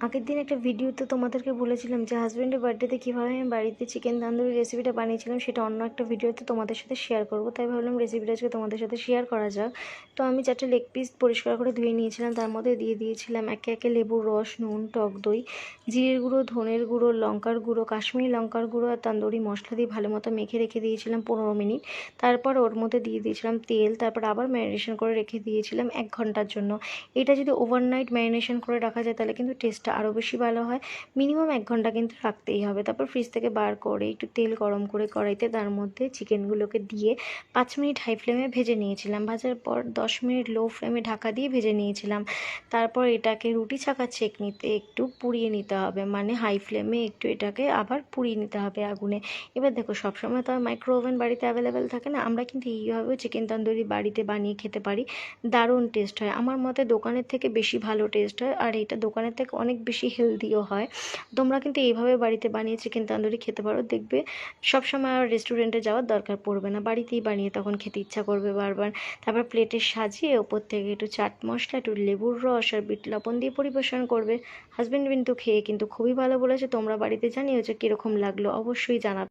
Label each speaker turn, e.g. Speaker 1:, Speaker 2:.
Speaker 1: আগের দিন একটা ভিডিওতে তোমাদেরকে বলেছিলাম যে হাজব্যান্ডের বার্থডেতে কীভাবে আমি বাড়িতে চিকেন তান্দুরি রেসিপিটা বানিয়েছিলাম, সেটা অন্য একটা ভিডিওতে তোমাদের সাথে শেয়ার করব। তাই ভাবলাম রেসিপিটা আজকে তোমাদের সাথে শেয়ার করা যাক। তো আমি চারটে লেগ পিস পরিষ্কার করে ধুয়ে নিয়েছিলাম, তার মধ্যে দিয়ে দিয়েছিলাম একে একে লেবুর রস, নুন, টক দই, জিরের গুঁড়ো, ধনের গুঁড়ো, লঙ্কার গুঁড়ো, কাশ্মীরি লঙ্কার গুঁড়ো আর তান্দুরি মশলা দিয়ে ভালো মতো মেখে রেখে দিয়েছিলাম পনেরো মিনিট। তারপর ওর মধ্যে দিয়ে দিয়েছিলাম তেল, তারপর আবার ম্যারিনেশন করে রেখে দিয়েছিলাম এক ঘণ্টার জন্য। এটা যদি ওভারনাইট ম্যারিনেশন করে রাখা যায় তাহলে কিন্তু টেস্টটা আরও বেশি ভালো হয়। মিনিমাম এক ঘণ্টা কিন্তু রাখতেই হবে। তারপর ফ্রিজ থেকে বার করে একটু তেল গরম করে কড়াইতে তার মধ্যে চিকেনগুলোকে দিয়ে পাঁচ মিনিট হাই ফ্লেমে ভেজে নিয়েছিলাম। ভাজার পর দশ মিনিট লো ফ্লেমে ঢাকা দিয়ে ভেজে নিয়েছিলাম। তারপর এটাকে রুটি ছাকা চেকনিতে একটু পুড়িয়ে নিতে হবে। মানে হাই ফ্লেমে একটু এটাকে আবার পুড়িয়ে নিতে হবে আগুনে। এবার দেখো, সবসময় তো আর মাইক্রো ওভেন বাড়িতে অ্যাভেলেবেল থাকে না। আমরা কিন্তু এইভাবেও চিকেন তন্দুরি বাড়িতে বানিয়ে খেতে পারি। দারুণ টেস্ট হয়। আমার মতে দোকানের থেকে বেশি ভালো টেস্ট হয়। আর এটা দোকানের থেকে অনেক বেশি হেলদিও হয়। তোমরা কিন্তু এইভাবে বাড়িতে বানিয়ে চিকেন তান্দুরি খেতে পারো। দেখবে সবসময় আর রেস্টুরেন্টে যাওয়ার দরকার পড়বে না। বাড়িতেই বানিয়ে তখন খেতে ইচ্ছা করবে বারবার। তারপর প্লেটে সাজিয়ে ওপর থেকে একটু চাট মশলা, একটু লেবুর রস আর বিট লবণ দিয়ে পরিবেশন করবে। হাজব্যান্ড কিন্তু খেয়ে কিন্তু খুবই ভালো বলেছে। তোমরা বাড়িতে জানিয়েছো কীরকম লাগল অবশ্যই জানাবে।